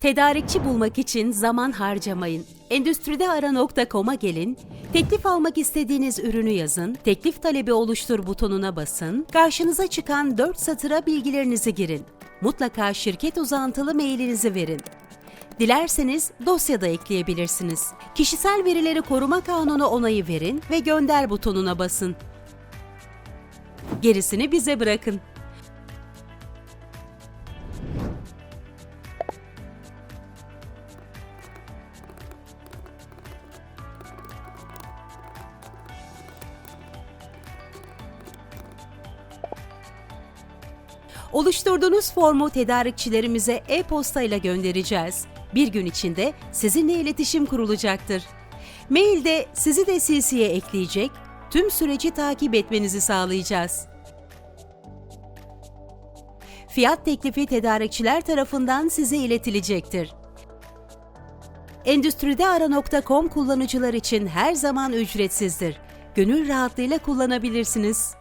Tedarikçi bulmak için zaman harcamayın. Endüstrideara.com'a gelin, teklif almak istediğiniz ürünü yazın, teklif talebi oluştur butonuna basın, karşınıza çıkan 4 satıra bilgilerinizi girin. Mutlaka şirket uzantılı mailinizi verin. Dilerseniz dosya da ekleyebilirsiniz. Kişisel verileri koruma kanunu onayı verin ve gönder butonuna basın. Gerisini bize bırakın. Oluşturduğunuz formu tedarikçilerimize e-posta ile göndereceğiz. Bir gün içinde sizinle iletişim kurulacaktır. Mailde sizi de CC'ye ekleyecek, tüm süreci takip etmenizi sağlayacağız. Fiyat teklifi tedarikçiler tarafından size iletilecektir. Endüstrideara.com kullanıcılar için her zaman ücretsizdir. Gönül rahatlığıyla kullanabilirsiniz.